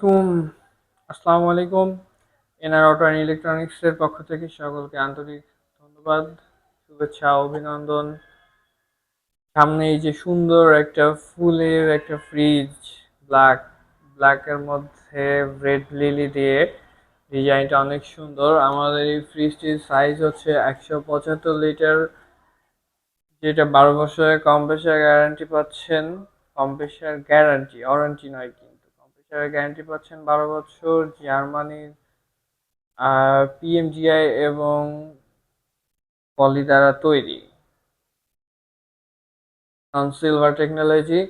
আলাইকুম। আসসালামু আলাইকুম। এনআর অটো অ্যান্ড ইলেকট্রনিক্সের পক্ষ থেকে সকলকে আন্তরিক ধন্যবাদ, শুভেচ্ছা, অভিনন্দন। সামনে এই যে সুন্দর একটা ফুলের একটা ফ্রিজ ব্ল্যাক ব্ল্যাকের মধ্যে রেড লিলি দিয়ে ডিজাইনটা অনেক সুন্দর। আমাদের এই ফ্রিজটির সাইজ হচ্ছে একশো পঁচাত্তর লিটার যেটা বারো বছরের কম্প্রেসার গ্যারান্টি পাচ্ছেন। কম্প্রেসার গ্যারান্টি ওয়ারেন্টি নয় কম্প্রেসারের গ্যারান্টি পাচ্ছেন বারো বছর, জার্মানির পিএমজিআই এবং পলি দ্বারা তৈরি। On silver technology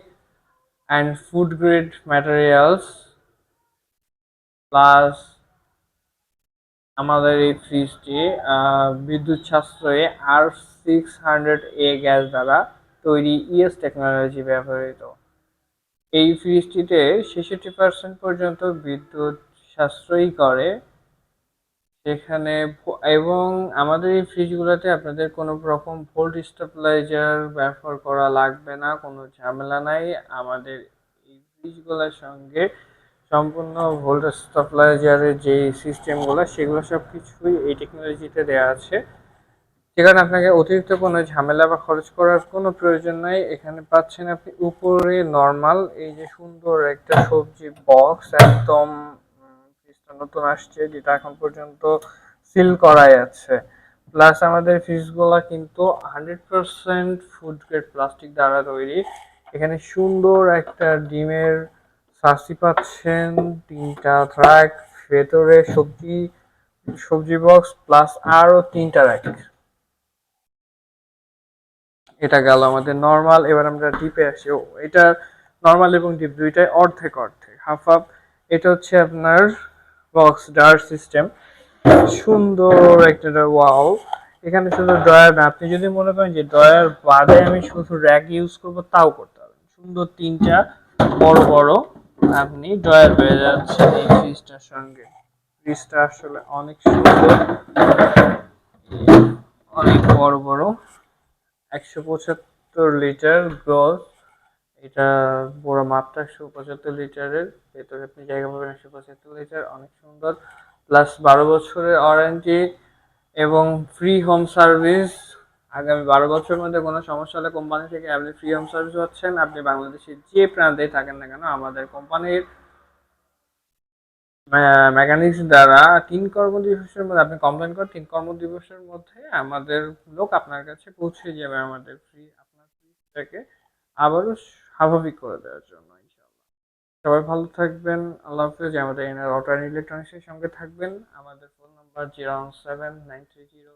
and food grade materials plus আমাদের এই ফ্রিজটি বিদ্যুৎ সাশ্রয়ে R six hundred A gas দ্বারা তৈরি ইএস টেকনোলজি ব্যবহৃত। এই ফ্রিজটিতে ছেষট্টি পার্সেন্ট পর্যন্ত বিদ্যুৎ সাশ্রয়ী করে। সেখানে এবং আমাদের এই ফ্রিজগুলোতে আপনাদের কোনো রকম ভোল্ট স্টেবিলাইজার ব্যবহার করা লাগবে না, কোনো ঝামেলা নাই। আমাদের এই ফ্রিজগুলোর সঙ্গে সম্পূর্ণ ভোল্ট স্টেবিলাইজারের যে সিস্টেমগুলো, সেগুলো সব কিছুই এই টেকনোলজিতে দেওয়া আছে। যেখানে আপনাকে অতিরিক্ত কোনো ঝামেলা বা খরচ করার কোনো প্রয়োজন নাই। এখানে পাচ্ছেন আপনি উপরে নর্মাল এই যে সুন্দর একটা সবজি বক্স একদম নতুন আসছে, যেটা এখন পর্যন্ত সিল করাই আছে। প্লাস আমাদের ফ্রিজগুলো কিন্তু hundred percent food grade plastic দ্বারা তৈরি। এখানে সুন্দর একটা ডিমের সাসি পাচ্ছেন, তিনটা ট্র্যাক ভেতরে সবজি সবজি বক্স প্লাস আরও তিনটা র্যাক এটা গেল আমাদের নর্মাল এবার আমরা ডিপে আসি। ও, এটা নর্মাল এবং ডিপ দুইটাই অর্ধেক অর্ধেক। হাফ হাফ এটা হচ্ছে আপনার বক্স ডার সিস্টেম সুন্দর একটা ওয়াও এখানে শুধু ড্রয়ার না, আপনি যদি মনে করেন যে ড্রয়ার বাদে আমি শুধু র্যাক ইউজ করব, তাও করতে পারবেন। সুন্দর তিনটা, বড় বড়। আপনি ড্রয়ার পেয়ে যাচ্ছেন এই ফ্রিজটার সঙ্গে। ফ্রিজটা আসলে অনেক সুন্দর। অনেক বড় বড়। একশো পঁচাত্তর লিটার গ্রস, এটা বড় মাপটা একশো পঁচাত্তর লিটারের, ভেতরে আপনি জায়গা পাবেন একশো পঁচাত্তর লিটার, অনেক সুন্দর। প্লাস বারো বছরের ওয়ারেন্টি এবং ফ্রি হোম সার্ভিস আগামী বারো বছরের মধ্যে কোনো সমস্যা হলে কোম্পানি থেকে আপনি ফ্রি হোম সার্ভিস পাচ্ছেন। আপনি বাংলাদেশের যে প্রান্তেই থাকেন না কেন, আমাদের কোম্পানির মেকানিক্স দ্বারা তিন কর্মদিবসের মধ্যে, আপনি কমপ্লেন করেন, তিন কর্মদিবসের মধ্যে আমাদের লোক আপনার কাছে পৌঁছে যাবে আমাদের ফ্রি আপনার ফ্রিজটাকে আবারও স্বাভাবিক করে দেওয়ার জন্য, ইনশাআল্লাহ। সবাই ভালো থাকবেন, আল্লাহ হাফেজ। আমাদের এনার অটো ইলেকট্রনিক্সের সঙ্গে থাকবেন। আমাদের phone number zero seven nine three zero